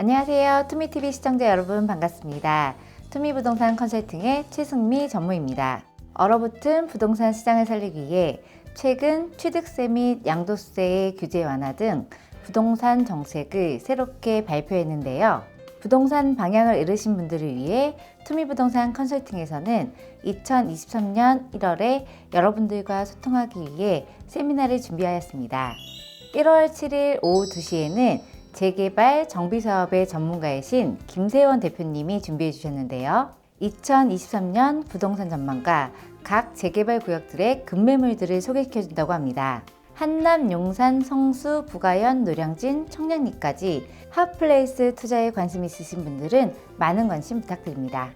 안녕하세요. 투미TV 시청자 여러분 반갑습니다. 투미부동산 컨설팅의 최승미 전무입니다. 얼어붙은 부동산 시장을 살리기 위해 최근 취득세 및 양도세의 규제 완화 등 부동산 정책을 새롭게 발표했는데요. 부동산 방향을 잃으신 분들을 위해 투미부동산 컨설팅에서는 2023년 1월에 여러분들과 소통하기 위해 세미나를 준비하였습니다. 1월 7일 오후 2시에는 재개발 정비사업의 전문가이신 김세원 대표님이 준비해 주셨는데요. 2023년 부동산 전망과 각 재개발 구역들의 급매물들을 소개시켜 준다고 합니다. 한남, 용산, 성수, 부가연, 노량진, 청량리까지 핫플레이스 투자에 관심 있으신 분들은 많은 관심 부탁드립니다.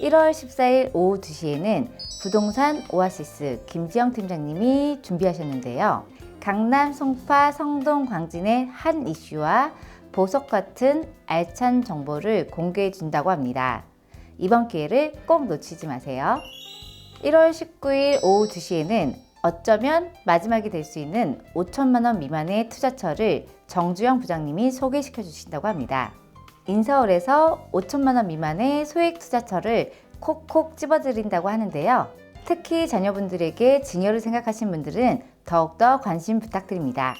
1월 14일 오후 2시에는 부동산 오아시스 김지영 팀장님이 준비하셨는데요. 강남, 송파, 성동, 광진의 한 이슈와 보석 같은 알찬 정보를 공개해 준다고 합니다. 이번 기회를 꼭 놓치지 마세요. 1월 19일 오후 2시에는 어쩌면 마지막이 될 수 있는 5천만 원 미만의 투자처를 정주영 부장님이 소개시켜 주신다고 합니다. 인서울에서 5천만 원 미만의 소액 투자처를 콕콕 집어드린다고 하는데요. 특히 자녀분들에게 증여를 생각하신 분들은 더욱더 관심 부탁드립니다.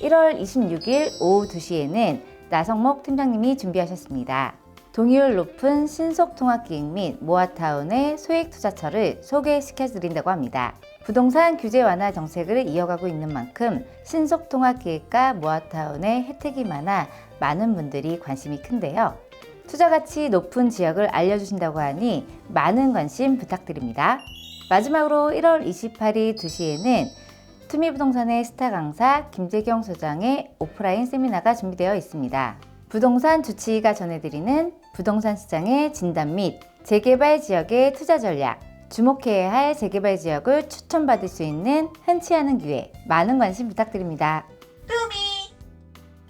1월 26일 오후 2시에는 나성목 팀장님이 준비하셨습니다. 동의율 높은 신속통합기획 및 모아타운의 소액 투자처를 소개시켜 드린다고 합니다. 부동산 규제 완화 정책을 이어가고 있는 만큼 신속통합기획과 모아타운의 혜택이 많아 많은 분들이 관심이 큰데요. 투자 가치 높은 지역을 알려주신다고 하니 많은 관심 부탁드립니다. 마지막으로 1월 28일 2시에는 투미부동산의 스타 강사 김재경 소장의 오프라인 세미나가 준비되어 있습니다. 부동산 주치의가 전해드리는 부동산 시장의 진단 및 재개발 지역의 투자 전략, 주목해야 할 재개발 지역을 추천받을 수 있는 흔치 않은 기회, 많은 관심 부탁드립니다.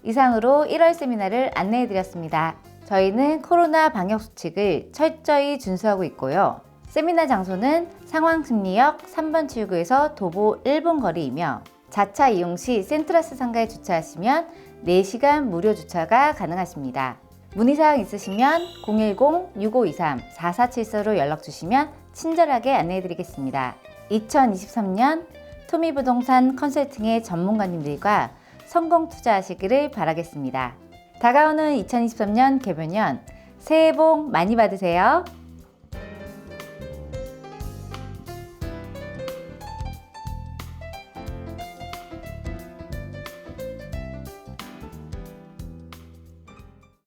이상으로 1월 세미나를 안내해드렸습니다. 저희는 코로나 방역 수칙을 철저히 준수하고 있고요. 세미나 장소는 상황심리역 3번 출구에서 도보 1분 거리이며 자차 이용 시 센트라스 상가에 주차하시면 4시간 무료 주차가 가능하십니다. 문의사항 있으시면 010-6523-4474로 연락 주시면 친절하게 안내해드리겠습니다. 2023년 토미부동산 컨설팅의 전문가님들과 성공 투자하시기를 바라겠습니다. 다가오는 2023년 개변년 새해 복 많이 받으세요.